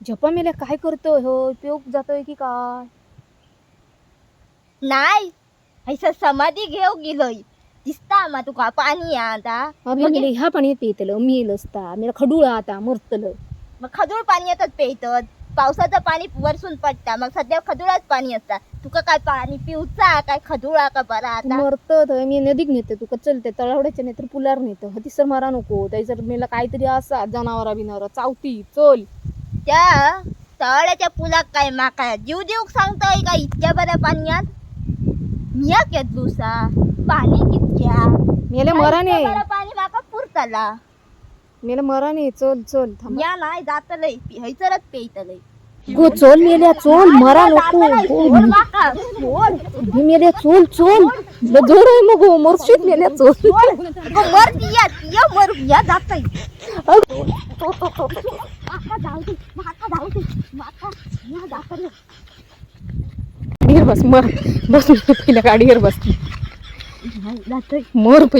झपा मेल्या काय करतोय हो? उपयोग जातोय की काय? नाही ऐसा समाधी घेऊ गेलोय. दिसता मा तुका पाणी आता. अबे मेले ह्या पाण्यात पितलं मेल असता मेला खडूळा आता मरतलं. मग खदूळ पाणी येतात पेयतात पावसाचं पाणी वरसून पडता. मग सध्या खदुळाच पाणी असता. तुका काय पाणी पिऊचा? काय खदुळा का बरा आता? मरत मी नदीक नेते तू चलते तळावड्याच्या नाही तर पुलार नेतं. हतीसर मारा नको. त्याच्यात मेला काहीतरी असा जनावरा बिनावरा चावती चल. त्या तळ्याच्या पुलाक काय माका जीव देऊ सांगतोय का इतक्या बऱ्या पाण्यात? मिया घेतलूसा पाणी कितक्या मेले मराने इतक्या बरं पाणी माका पुरतला. मेले मराने चल चल थांब. मिया नाही जातलय हयसरच पेयतलय गो चल मेल्या चल मरा नको. गो, माका सोड भी मेल्या चल चल. जोर आहे मग मरशीत मेल्या चल. मर दिया या मर या जातय गाडीवर बस मर. बस पहिल्या गाडीवर बस. जातय. मर पहिल्या